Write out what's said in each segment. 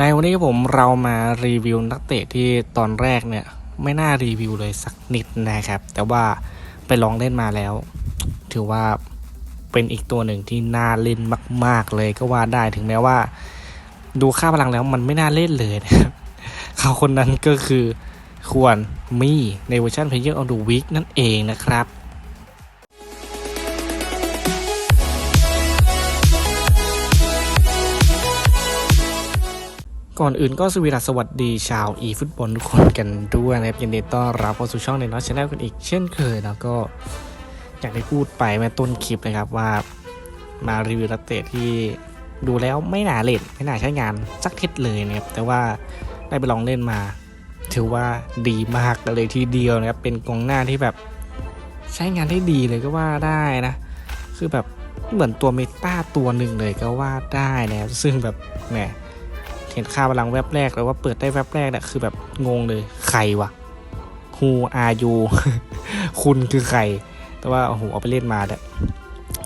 ในวันนี้ผมเรามารีวิวนักเตะที่ตอนแรกเนี่ย ไม่น่ารีวิวเลยสักนิดนะครับ แต่ว่าไปลองเล่นมาแล้ว ถือว่าเป็นอีกตัวหนึ่งที่น่าเล่นมาก ๆ เลยก็ว่าได้ถึงแม้ว่า ดูค่าพลังแล้วมันไม่น่าเล่นเลยนะครับเขาคนนั้นก็คือควรมีในเวอร์ชัน Player on the Week นั่นเองนะครับ ก่อนอื่นก็สวีดัสสวัสดีชาวอีฟุตบอลทุกคนกันด้วยนะครับยินดีต้อนรับเข้าสู่ช่องในน้อยชาแนลกันอีกเช่นเคยแล้วก็อย่างที่พูดไปเมื่อต้นคลิปนะครับว่ามารีวิวนักเตะที่ดูแล้วไม่น่าเล่นไม่น่าใช้งานสักทิศเลยนะครับแต่ว่าได้ไปลองเล่นมา ถือว่าดีมากเลยทีเดียวนะครับเป็นกองหน้าที่แบบใช้งานได้ดีเลยก็ว่าได้นะ คือแบบเหมือนตัวเมตาตัวหนึ่งเลยก็ว่าได้นะครับซึ่งแบบแหม เห็นค่าพลังแวบแรกแล้วว่าเปิดได้แวบแรกเนี่ยคือแบบงงเลยใครวะ Who are you คุณคือใคร แต่ว่าโอ้โหเอาไปเล่นมาเนี่ย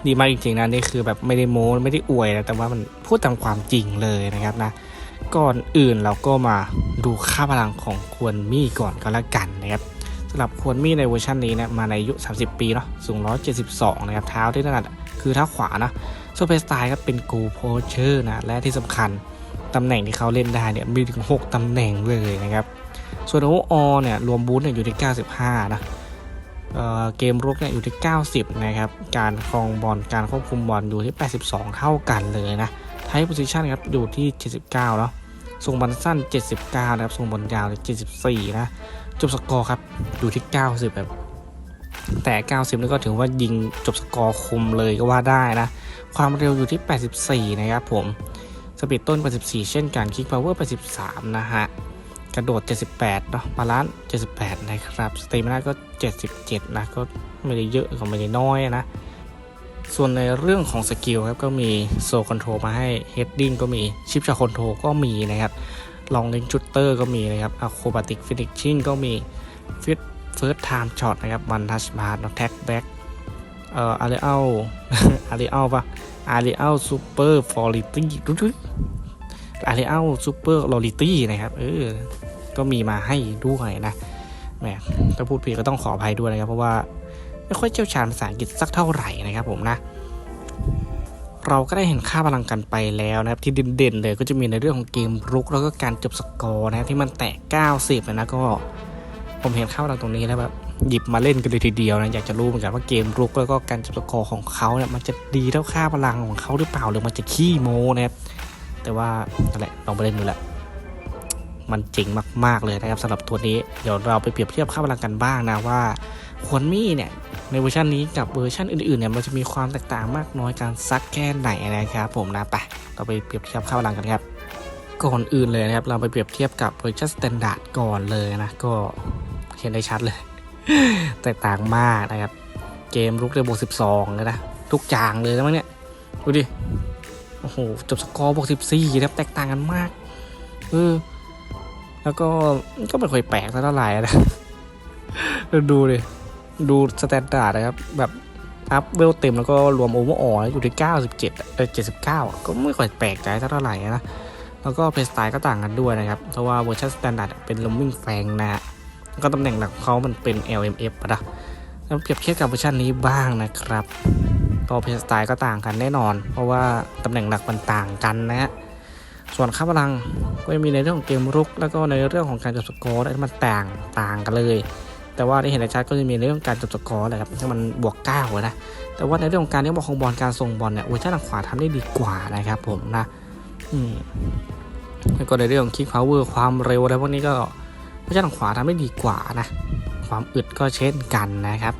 ดีมากจริงๆนะนี่คือแบบไม่ได้โม้ไม่ได้อวยนะแต่ว่ามันพูดตามความจริงเลยนะครับนะก่อนอื่นเราก็มาดูค่าพลังของควรมี่ก่อนก็แล้วกันนะครับสำหรับควรมี่ในเวอร์ชันนี้นะมาในอายุ 30 ปีเนาะสูง 172 นะครับ เท้าที่ถนัดคือเท้าขวานะโซเปสไตล์ก็เป็นกูโพเชอร์นะ และที่สำคัญ ตำแหน่งที่เขาเล่นได้เนี่ยมีถึง 6 ตำแหน่งเลยนะครับ ส่วนโออเนี่ยรวมบูธเนี่ยอยู่ที่ 95 นะเเกมรุกเนี่ยอยู่ที่ 90 นะครับ การครองบอลการควบคุมบอลอยู่ที่ 82 เท่ากันเลยนะไทป์โพซิชันครับอยู่ที่ 79เนาะส่งบอลสั้น 79 นะครับส่งบอลยาวเลย74 นะ จบสกอร์ครับอยู่ที่ 90แบบแต่ 90 นี่ก็ถือว่ายิงจบสกอร์คมเลยก็ว่าได้นะ ความเร็วอยู่ที่ 84 นะครับผม สปีดต้น 84 เช่นกันคิกพาวเวอร์ 83 นะฮะ กระโดด 78 เนาะบาลานซ์ 78 นะครับ สเตมินาก็ 77 นะ ก็ไม่ได้เยอะก็ไม่ได้น้อยนะ ส่วนในเรื่องของสกิลครับ ก็มีโซคอนโทรมาให้เฮดดิ้งก็มีชิปชาคอนโทรก็มีนะครับลองเล่นชุตเตอร์ก็มีนะครับอะโคบาติกฟินิชชิ่งก็มีฟิตเฟิร์สไทม์ช็อตนะครับวันทัชบาร์แท็กแบ็กเอ่ออารีอัลอารีอัลปะ อารีอัลซูเปอร์ฟอริตี้ดูดูอารีอัลซูเปอร์ลอริตี้นะครับ เออ ก็มีมาให้ด้วยนะแหมถ้าพูดผิดก็ต้องขออภัยด้วยนะครับ เพราะว่าไม่ค่อยเชี่ยวชาญภาษาอังกฤษสักเท่าไหร่นะครับผมนะ เราก็ได้เห็นค่าพลังกันไปแล้วนะครับ ที่เด่นๆเลยก็จะมีในเรื่องของเกมรุก แล้วก็การจบสกอร์นะครับที่มันแตะ 90 นะก็ผมเห็นค่าพลังตรงนี้แล้วแบบ หยิบมาเล่นกันเลยทีเดียวนะ อยากจะรู้เหมือนกันว่าเกมรุกแล้วก็การจับสกอร์ของเขาเนี่ยมันจะดีเท่าค่าพลังของเขาหรือเปล่าหรือมันจะขี้โมนะครับแต่ว่านั่นแหละลองไปเล่นดูแหละมันเจ๋งมาก ๆ เลยนะครับสำหรับตัวนี้เดี๋ยวเราไปเปรียบเทียบค่าพลังกันบ้างนะว่าควรมี่เนี่ยในเวอร์ชันนี้กับเวอร์ชันอื่นๆเนี่ยมันจะมีความแตกต่างมากน้อยการซักแค่ไหนนะครับผมนะไปเราไปเปรียบเทียบค่าพลังกันครับก่อนอื่นเลยนะครับเราไปเปรียบเทียบกับเวอร์ชันสแตนดาร์ดก่อนเลยนะก็เห็นได้ชัดเลย แตกต่างมากนะครับ เกมลุกได้บวกสิบสองเลยนะ ทุกอย่างเลยนะมั้งเนี่ย ดูดิ โอ้โห จบสกอร์บวกสิบสี่นะครับ แตกต่างกันมาก เออ แล้วก็ ก็ไม่ค่อยแปลกเท่าไหร่นะดูดิดูสแตนดาร์ดนะครับ แบบอัพเวลเต็มแล้วก็รวมโอเวอร์อออยู่ที่ 97เออ79 ก็ไม่ค่อยแปลกใจเท่าไหร่นะ แล้วก็เพลย์สไตล์ก็ต่างกันด้วยนะครับ เพราะว่าเวอร์ชันสแตนดาร์ดเป็นลมมิ่งแฟงนะฮะ ก็ตำแหน่งหลักของเขามันเป็น LMF อะนะแล้วเปรียบเทียบกับเวอร์ชันนี้บ้างนะครับก็เพย์สไตล์ก็ต่างกันแน่นอน เพราะว่าตำแหน่งหลักมันต่างกันนะฮะส่วนค่าพลังก็จะมีในเรื่องของเกมรุก แล้วก็ในเรื่องของการจบสกอร์ที่มันต่างต่างกันเลย แต่ว่าที่เห็นได้ชัดก็จะมีในเรื่องการจบสกอร์แหละครับที่มันบวก9อะนะแต่ว่าในเรื่องของการเลี้ยงบอลของบอลการส่งบอลเนี่ยเวอร์ชันทางขวาทำได้ดีกว่านะครับผมนะอืมแล้วก็ในเรื่องของคิกพาวเวอร์ความเร็วอะไรพวกนี้ก็ เวอร์ชันขวาทำได้ดีกว่านะ ความอึดก็เช่นกันนะครับ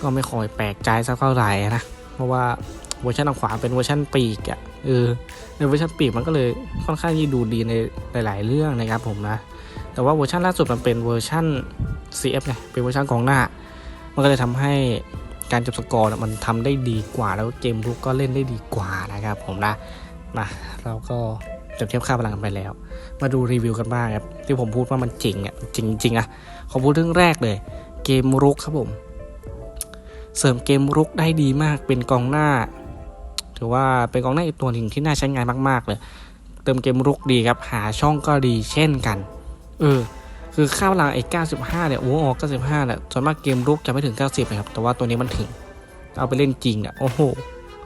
ก็ไม่ค่อยแปลกใจสักเท่าไหร่นะ เพราะว่าเวอร์ชันขวาเป็นเวอร์ชันปีกอะ่ะเออในเวอร์ชันปีกมันก็เลยค่อนข้างที่ดูดีในหลาย ๆ เรื่องนะครับผมนะ แต่ว่าเวอร์ชันล่าสุดมันเป็นเวอร์ชัน CF ไงเป็นเวอร์ชันกองหน้า มันก็เลยทำให้การจบสกอร์มันทำได้ดีกว่าแล้วเกมรุกก็เล่นได้ดีกว่านะครับผมนะมาเราก็ เปรียบเทียบค่าพลังกันไปแล้ว มาดูรีวิวกันบ้างครับที่ผมพูดว่ามันจริงอะจริงจริงอะขอพูดเรื่องแรกเลย เกมรุกครับผม เสริมเกมรุกได้ดีมากเป็นกองหน้า ถือว่าเป็นกองหน้าอีกตัวหนึ่งที่น่าใช้งานมาก ๆ เลย เติมเกมรุกดีครับ หาช่องก็ดีเช่นกัน เออคือข้าวหลังไอ้95เนี่ยโอ้โห95เนี่ยส่วนมากเกมรุกจะไม่ถึง 90นะครับแต่ว่าตัวนี้มันถึง เอาไปเล่นจริงเนี่ยโอ้โห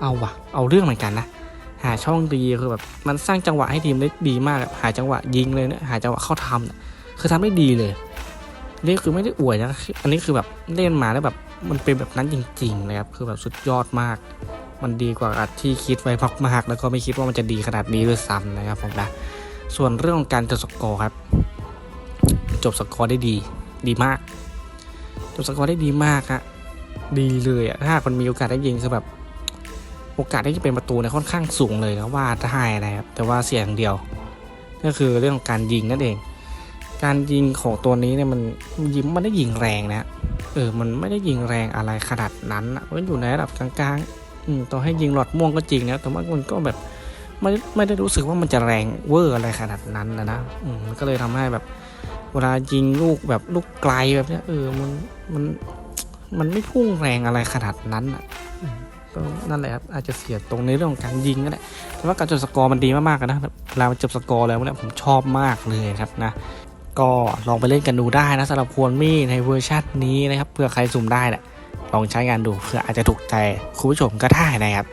เอาวะเอาเรื่องเหมือนกันนะ หาช่องดีคือแบบมันสร้างจังหวะให้ทีมได้ดีมากหาจังหวะยิงเลยเนี่ยหาจังหวะเข้าทำเนี่ยคือทำได้ดีเลยนี่คือไม่ได้อวยนะอันนี้คือแบบเล่นมาแล้วแบบมันเป็นแบบนั้นจริงๆนะครับคือแบบสุดยอดมาก มันดีกว่าที่คิดไว้มากแล้วก็ไม่คิดว่ามันจะดีขนาดนี้ด้วยซ้ำนะครับผมนะส่วนเรื่องของการจบสกอร์ครับ จบสกอร์ได้ดี ดีมาก จบสกอร์ได้ดีมากฮะดีเลยอะถ้าคนมีโอกาสได้ยิงคือแบบ โอกาสที่จะเป็นประตูเนี่ยค่อนข้างสูงเลยนะว่าได้นะครับแต่ว่าเสียอย่างเดียว ก็คือเรื่องของการยิงนั่นเอง การยิงของตัวนี้เนี่ยมันยิงมันได้ยิงแรงนะเออมันไม่ได้ยิงแรงอะไรขนาดนั้นมันอยู่ในระดับกลางๆอืมต่อให้ยิงหลอดม่วงก็จริงนะแต่ว่ามันก็แบบไม่ไม่ได้รู้สึกว่ามันจะแรงเวอร์อะไรขนาดนั้นนะนะอืมมันก็เลยทำให้แบบเวลายิงลูกแบบลูกไกลแบบเนี้ยเออมันมันมันไม่พุ่งแรงอะไรขนาดนั้นอะ ก็นั่นแหละครับอาจจะเสียตรงในเรื่องของการยิงก็ได้แต่ว่าการจบสกอร์มันดีมากๆนะเวลามันจบสกอร์แล้วเนี่ยผมชอบมากเลยครับนะก็ลองไปเล่นกันดูได้นะสำหรับควรมี่ในเวอร์ชันนี้นะครับเพื่อใครสุ่มได้แหละลองใช้งานดูเพื่ออาจจะถูกใจคุณผู้ชมก็ได้นะครับ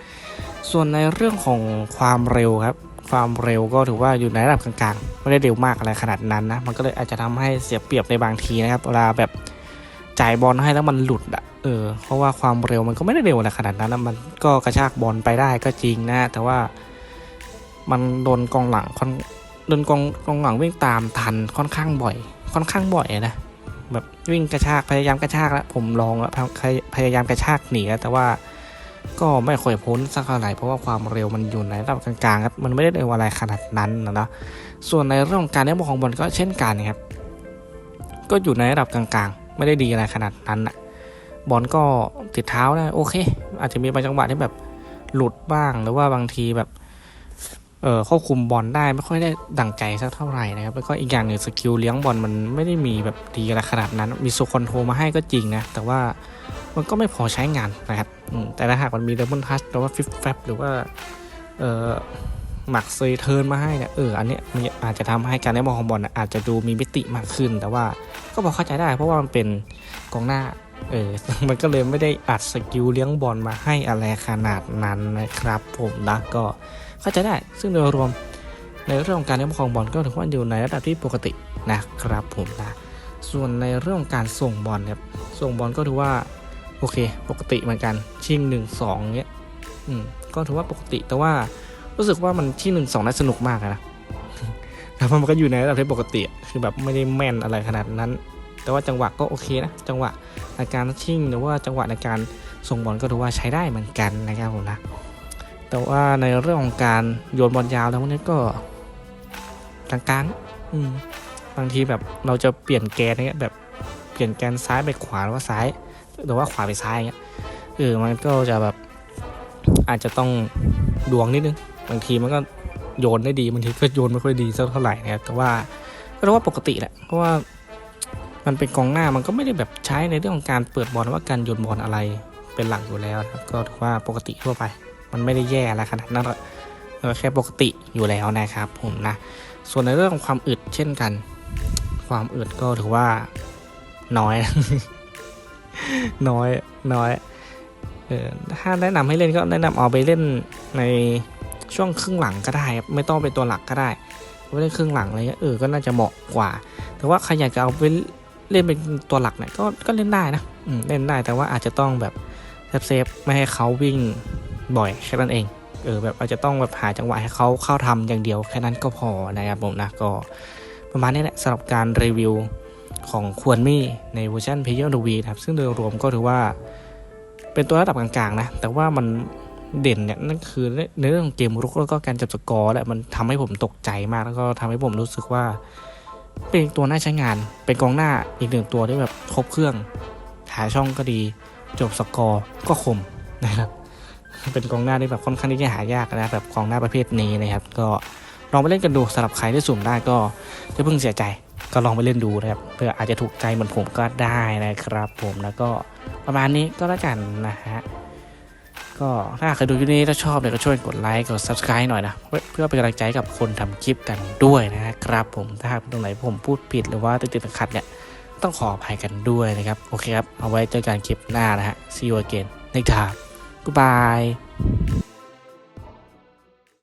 ส่วนในเรื่องของความเร็วครับ ความเร็วก็ถือว่าอยู่ในระดับกลางๆ ไม่ได้เร็วมากอะไรขนาดนั้นนะ มันก็เลยอาจจะทำให้เสียเปรียบในบางทีนะครับ เวลาแบบ จ่ายบอลให้แล้วมันหลุดอะเออ เพราะว่าความเร็วมันก็ไม่ได้เร็วอะไรขนาดนั้นนะมันก็กระชากบอลไปได้ก็จริงนะ แต่ว่ามันโดนกองหลังค่อนโดนกองกองหลังวิ่งตามทันค่อนข้างบ่อย ค่อนข้างบ่อยนะแบบวิ่งกระชากพยายามกระชากแล้วผมลองแล้วพยายามกระชากหนีแล้วแต่ว่าก็ไม่ค่อยพ้นสักเท่าไหร่เพราะว่าความเร็วมันอยู่ในระดับกลางๆครับมันไม่ได้เร็วอะไรขนาดนั้นนะเนาะส่วนในเรื่องของการได้บอลของบอลก็เช่นกันครับ ก็อยู่ในระดับกลางๆ ไม่ได้ดีอะไรขนาดนั้นอะบอลก็ติดเท้าได้โอเค อาจจะมีบางจังหวะที่แบบหลุดบ้าง หรือว่าบางทีแบบเออควบคุมบอลได้ไม่ค่อยได้ดั่งใจสักเท่าไหร่นะครับ แล้วก็อีกอย่างหนึ่งสกิลเลี้ยงบอลมันไม่ได้มีแบบดีอะไรขนาดนั้น มีโซคอนโทรมาให้ก็จริงนะ แต่ว่ามันก็ไม่พอใช้งานนะครับแต่ถ้าหากมันมีดับเบิลทัชหรือว่าฟิฟแฟบหรือว่าเออ หมักเซยเทิร์นมาให้เนี่ยเอออันเนี้ยมันอาจจะทำให้การได้บอลของบอลอาจจะดูมีมิติมากขึ้น แต่ว่าก็พอเข้าใจได้เพราะว่ามันเป็นกองหน้าเออมันก็เลยไม่ได้อัดสกิลเลี้ยงบอลมาให้อะไรขนาดนั้นนะครับ ผมนะก็เข้าใจได้ ซึ่งโดยรวมในเรื่องของการเลี้ยงของบอลก็ถือว่าอยู่ในระดับที่ปกตินะครับ ผมนะส่วนในเรื่องของการส่งบอลครับส่งบอลก็ถือว่าโอเค ปกติเหมือนกันชิงหนึ่งสองเนี้ยอืมก็ถือว่าปกติแต่ว่า รู้สึกว่ามันชิงหนึ่งสองได้สนุกมากนะแต่ว่ามันก็อยู่ในระดับที่ปกติคือแบบไม่ได้แม่นอะไรขนาดนั้น แต่ว่าจังหวะก็โอเคนะ จังหวะในการชิงหรือว่าจังหวะในการส่งบอลก็ถือว่าใช้ได้เหมือนกันนะครับผมนะ แต่ว่าในเรื่องของการโยนบอลยาวแล้วพวกนี้ก็กลางๆอืมบางทีแบบเราจะเปลี่ยนแกนเนี้ยแบบเปลี่ยนแกนซ้ายไปขวาหรือว่าซ้ายหรือว่าขวาไปซ้ายเงี้ยเออมันก็จะแบบอาจจะต้องดวงนิดนึง บางทีมันก็โยนได้ดีบางทีก็โยนไม่ค่อยดีสักเท่าไหร่นะครับแต่ว่าก็เรียกว่าปกติแหละเพราะว่ามันเป็นกองหน้ามันก็ไม่ได้แบบใช้ในเรื่องของการเปิดบอลว่าการโยนบอลอะไรเป็นหลักอยู่แล้วนะครับก็ถือว่าปกติทั่วไป มันไม่ได้แย่อะไรขนาดนั้นหรอกเออแค่ปกติอยู่แล้วนะครับผมนะส่วนในเรื่องของความอึดเช่นกัน ความอึดก็ถือว่าน้อย น้อยน้อยเออถ้าแนะนำให้เล่นก็แนะนำเอาไปเล่นใน ช่วงครึ่งหลังก็ได้ครับไม่ต้องเป็นตัวหลักก็ได้ไปเล่นครึ่งหลังอะไรเงี้ยเออก็น่าจะเหมาะกว่า แต่ว่าใครอยากจะเอาไปเล่นเป็นตัวหลักเนี่ยก็ก็เล่นได้นะอืมเล่นได้แต่ว่าอาจจะต้องแบบเซฟๆไม่ให้เขาวิ่งบ่อยแค่นั้นเองเออแบบอาจจะต้องแบบหาจังหวะให้เขาเข้าทำอย่างเดียวแค่นั้นก็พอนะครับผมนะก็ประมาณนี้แหละสำหรับการรีวิวของควรมี่ในเวอร์ชัน p พ y ย r วีครับซึ่งโดยรวมก็ถือว่าเป็นตัวระดับกลางๆนะแต่ว่ามัน เด่นเนี่ยนั่นคือในเรื่องของเกมรุกแล้วก็การจับสกอร์แหละมันทำให้ผมตกใจมากแล้วก็ทำให้ผมรู้สึกว่า เป็นตัวน่าใช้งาน เป็นกองหน้าอีกหนึ่งตัวที่แบบครบเครื่องหาช่องก็ดี จบสกอร์ก็คมนะครับเป็นกองหน้าที่แบบค่อนข้างที่จะหายากนะแบบกองหน้าประเภทนี้นะครับ ก็ลองไปเล่นกันดูสำหรับใครที่สุ่มได้ก็จะเพิ่งเสียใจก็ลองไปเล่นดูนะครับเพื่ออาจจะถูกใจเหมือนผมก็ได้นะครับ ผมแล้วก็ประมาณนี้ก็แล้วกันนะฮะ ก็ถ้าใครดูคลิปนี้ถ้าชอบเนี่ยก็ช่วยกดไลค์กด subscribe หน่อยนะ เพื่อเป็นกำลังใจกับคนทำคลิปกันด้วยนะครับผมถ้าตรงไหนผมพูดผิดหรือว่าติดติดขัดเนี่ยต้องขออภัยกันด้วยนะครับ โอเคครับ เอาไว้เจอกันคลิปหน้านะฮะ see you again next time goodbye